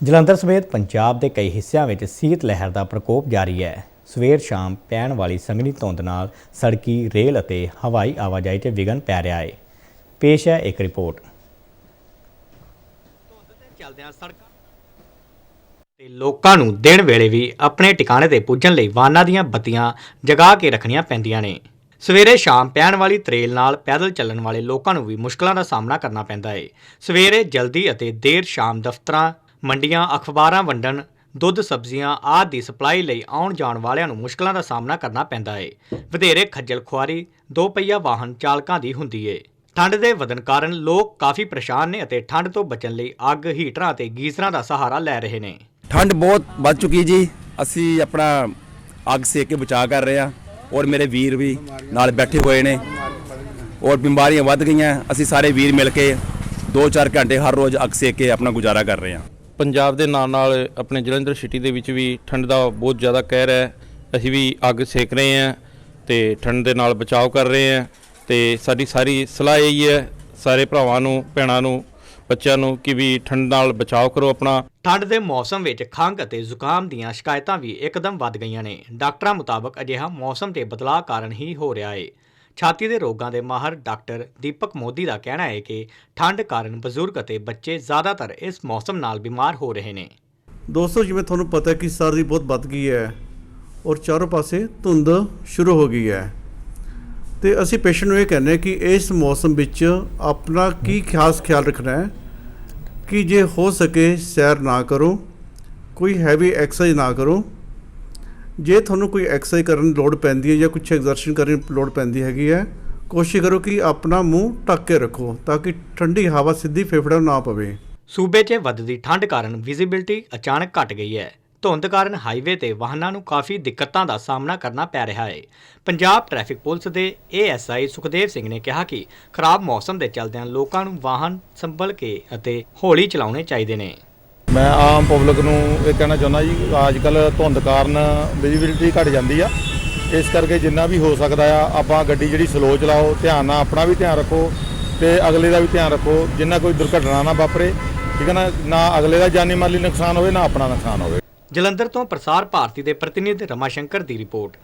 ਜਲੰਧਰ ਸਮੇਤ ਪੰਜਾਬ ਦੇ ਕਈ ਹਿੱਸਿਆਂ ਵਿੱਚ ਸੀਤ ਲਹਿਰ ਦਾ ਪ੍ਰਕੋਪ ਜਾਰੀ ਹੈ। ਸਵੇਰ ਸ਼ਾਮ ਪੈਣ ਵਾਲੀ ਸੰਘਣੀ ਧੁੰਦ ਨਾਲ ਸੜਕੀ, ਰੇਲ ਅਤੇ ਹਵਾਈ ਆਵਾਜਾਈ 'ਚ ਵਿਘਨ ਪੈ ਰਿਹਾ ਹੈ ਪੇਸ਼ ਹੈ ਇੱਕ ਰਿਪੋਰਟ। ਚੱਲਦਿਆਂ ਸੜਕਾਂ ਤੇ ਲੋਕਾਂ ਨੂੰ ਦਿਨ ਵੇਲੇ ਵੀ ਆਪਣੇ ਟਿਕਾਣੇ ਤੇ ਪੁੱਜਣ ਲਈ ਵਾਹਨਾਂ ਦੀਆਂ ਬੱਤੀਆਂ ਜਗਾ ਕੇ ਰੱਖਣੀਆਂ ਪੈਂਦੀਆਂ ਨੇ। ਸਵੇਰੇ ਸ਼ਾਮ ਪੈਣ ਵਾਲੀ ਤਰੇਲ ਨਾਲ ਪੈਦਲ ਚੱਲਣ ਵਾਲੇ ਲੋਕਾਂ ਨੂੰ ਵੀ ਮੁਸ਼ਕਲਾਂ ਦਾ ਸਾਹਮਣਾ ਕਰਨਾ ਪੈਂਦਾ ਹੈ ਸਵੇਰੇ ਜਲਦੀ ਅਤੇ ਦੇਰ ਸ਼ਾਮ ਦਫ਼ਤਰਾਂ ਮੰਡੀਆਂ, ਅਖਬਾਰਾਂ, ਵੰਡਣ, ਦੁੱਧ, ਸਬਜ਼ੀਆਂ ਆਦਿ ਦੀ ਸਪਲਾਈ ਲਈ ਆਉਣ ਜਾਣ ਵਾਲਿਆਂ ਨੂੰ ਮੁਸ਼ਕਲਾਂ ਦਾ ਸਾਹਮਣਾ ਕਰਨਾ ਪੈਂਦਾ ਏ। ਵਧੇਰੇ ਖੱਜਲ ਖੁਆਰੀ ਦੋ ਪਹੀਆ ਵਾਹਨ ਚਾਲਕਾਂ ਦੀ ਹੁੰਦੀ ਏ। ਠੰਡ ਦੇ ਵਧਣ ਕਾਰਨ ਲੋਕ ਕਾਫੀ ਪਰੇਸ਼ਾਨ ਨੇ ਅਤੇ ਠੰਡ ਤੋਂ ਬਚਣ ਲਈ ਅੱਗ, ਹੀਟਰਾਂ ਅਤੇ ਗੀਜ਼ਰਾਂ ਦਾ ਸਹਾਰਾ ਲੈ ਰਹੇ ਨੇ। ਠੰਡ ਬਹੁਤ ਵੱਧ ਚੁੱਕੀ ਜੀ। ਅਸੀਂ ਆਪਣਾ ਅੱਗ ਸੇਕ ਕੇ ਬਚਾਅ ਕਰ ਰਹੇ ਹਾਂ ਔਰ ਮੇਰੇ ਵੀਰ ਵੀ ਨਾਲ ਬੈਠੇ ਹੋਏ ਨੇ ਔਰ ਬਿਮਾਰੀਆਂ ਵੱਧ ਗਈਆਂ। ਅਸੀਂ ਸਾਰੇ ਵੀਰ ਮਿਲ ਕੇ 2-4 ਘੰਟੇ ਹਰ ਰੋਜ਼ ਅੱਗ ਸੇਕ ਕੇ ਆਪਣਾ ਗੁਜ਼ਾਰਾ ਕਰ ਰਹੇ ਹਾਂ। ਪੰਜਾਬ ਦੇ ਨਾਲ ਨਾਲ ਆਪਣੇ ਜਲੰਧਰ ਸਿਟੀ ਦੇ ਵਿੱਚ ਵੀ ਠੰਡ ਦਾ ਬਹੁਤ ਜ਼ਿਆਦਾ ਕਹਿਰ ਹੈ। ਅਸੀਂ ਵੀ ਅੱਗ ਸੇਕ ਰਹੇ ਹਾਂ ਤੇ ਠੰਡ ਦੇ ਨਾਲ ਬਚਾਅ ਕਰ ਰਹੇ ਹਾਂ ਤੇ ਸਾਡੀ ਸਾਰੀ ਸਲਾਹ ਇਹੀ ਹੈ ਸਾਰੇ ਭਰਾਵਾਂ ਨੂੰ, ਭੈਣਾਂ ਨੂੰ, ਬੱਚਿਆਂ ਨੂੰ ਕਿ ਵੀ ਠੰਡ ਨਾਲ ਬਚਾਓ ਕਰੋ ਆਪਣਾ। ਠੰਡ ਦੇ ਮੌਸਮ ਵਿੱਚ ਖੰਘ ਅਤੇ ਜ਼ੁਕਾਮ ਦੀਆਂ ਸ਼ਿਕਾਇਤਾਂ ਵੀ ਇੱਕਦਮ ਵੱਧ ਗਈਆਂ ਨੇ। ਡਾਕਟਰਾਂ ਮੁਤਾਬਕ ਅਜਿਹਾ ਮੌਸਮ ਦੇ ਬਦਲਾਅ ਕਾਰਨ ਹੀ ਹੋ ਰਿਹਾ ਹੈ ਛਾਤੀ ਦੇ ਰੋਗਾਂ ਦੇ ਮਾਹਰ ਡਾਕਟਰ ਦੀਪਕ ਮੋਦੀ ਦਾ ਕਹਿਣਾ ਹੈ ਕਿ ਠੰਡ ਕਾਰਨ ਬਜ਼ੁਰਗ ਅਤੇ ਬੱਚੇ ਜ਼ਿਆਦਾਤਰ ਇਸ ਮੌਸਮ ਨਾਲ ਬਿਮਾਰ ਹੋ ਰਹੇ ਨੇ। ਦੋਸਤੋ, ਜਿਵੇਂ ਤੁਹਾਨੂੰ ਪਤਾ ਹੈ ਕਿ ਸਰਦੀ ਬਹੁਤ ਵੱਧ ਗਈ ਹੈ ਔਰ ਚਾਰੋਂ ਪਾਸੇ ਧੁੰਦ ਸ਼ੁਰੂ ਹੋ ਗਈ ਹੈ। ਤੇ ਅਸੀਂ ਪੇਸ਼ੈਂਟ ਨੂੰ ਇਹ ਕਹਿੰਦੇ ਕਿ ਇਸ ਮੌਸਮ ਵਿੱਚ ਆਪਣਾ ਕੀ ਖਾਸ ਖਿਆਲ ਰੱਖਣਾ ਹੈ ਕਿ ਜੇ ਹੋ ਸਕੇ ਸੈਰ ਨਾ ਕਰੋ, ਕੋਈ ਹੈਵੀ ਐਕਸਰਸਾਈਜ਼ ਨਾ ਕਰੋ। ਜੇ ਤੁਹਾਨੂੰ ਕੋਈ ਐਕਸਰਸਾਈਜ਼ ਕਰਨ ਦੀ ਲੋੜ ਪੈਂਦੀ ਹੈ ਜਾਂ ਕੁਝ ਐਗਜ਼ਰਸ਼ਨ ਕਰਨ ਦੀ ਲੋੜ ਪੈਂਦੀ ਹੈਗੀ ਹੈ, ਕੋਸ਼ਿਸ਼ ਕਰੋ ਕਿ ਆਪਣਾ ਮੂੰਹ ਢੱਕ ਕੇ ਰੱਖੋ ਤਾਂ ਕਿ ਠੰਡੀ ਹਵਾ ਸਿੱਧੀ ਫੇਫੜਿਆਂ ਨੂੰ ਨਾ ਪਵੇ। ਸੂਬੇ 'ਚ ਵੱਧਦੀ ਠੰਡ ਕਾਰਨ ਵਿਜ਼ਿਬਿਲਟੀ ਅਚਾਨਕ ਘਟ ਗਈ ਹੈ। ਧੁੰਦ ਕਾਰਨ ਹਾਈਵੇ ਤੇ ਵਾਹਨਾਂ ਨੂੰ ਕਾਫੀ ਦਿੱਕਤਾਂ ਦਾ ਸਾਹਮਣਾ ਕਰਨਾ ਪੈ ਰਿਹਾ ਹੈ। ਪੰਜਾਬ ਟ੍ਰੈਫਿਕ ਪੁਲਿਸ ਦੇ ਏਐਸਆਈ ਸੁਖਦੇਵ ਸਿੰਘ ਨੇ ਕਿਹਾ ਕਿ ਖਰਾਬ ਮੌਸਮ ਦੇ ਚਲਦਿਆਂ ਲੋਕਾਂ ਨੂੰ ਵਾਹਨ ਸੰਭਲ ਕੇ ਅਤੇ ਹੌਲੀ ਚਲਾਉਣੇ ਚਾਹੀਦੇ ਨੇ। ਮੈਂ ਆਮ ਪਬਲਿਕ ਨੂੰ ਇਹ ਕਹਿਣਾ ਚਾਹੁੰਦਾ ਜੀ ਅੱਜ ਕੱਲ ਧੁੰਦ ਕਾਰਨ ਵਿਜ਼ਿਬਿਲਟੀ ਘਟ ਜਾਂਦੀ ਆ। ਇਸ ਕਰਕੇ ਜਿੰਨਾ ਵੀ ਹੋ ਸਕਦਾ ਆ, ਆਪਾਂ ਗੱਡੀ ਜਿਹੜੀ ਸਲੋ ਚਲਾਓ, ਧਿਆਨ ਨਾਲ ਆਪਣਾ ਵੀ ਧਿਆਨ ਰੱਖੋ ਤੇ ਅਗਲੇ ਦਾ ਵੀ ਧਿਆਨ ਰੱਖੋ, ਜਿੰਨਾ ਕੋਈ ਦੁਰਘਟਨਾ ਨਾ ਵਾਪਰੇ, ਠੀਕ ਹੈ ਨਾ? ਨਾ ਅਗਲੇ ਦਾ ਜਾਨੀ ਮਾਲੀ ਨੁਕਸਾਨ ਹੋਵੇ, ਨਾ ਆਪਣਾ ਨੁਕਸਾਨ ਹੋਵੇ। ਜਲੰਧਰ ਤੋਂ ਪ੍ਰਸਾਰ ਭਾਰਤੀ ਦੇ ਪ੍ਰਤੀਨਿਧ ਰਮਾ ਸ਼ੰਕਰ ਦੀ ਰਿਪੋਰਟ।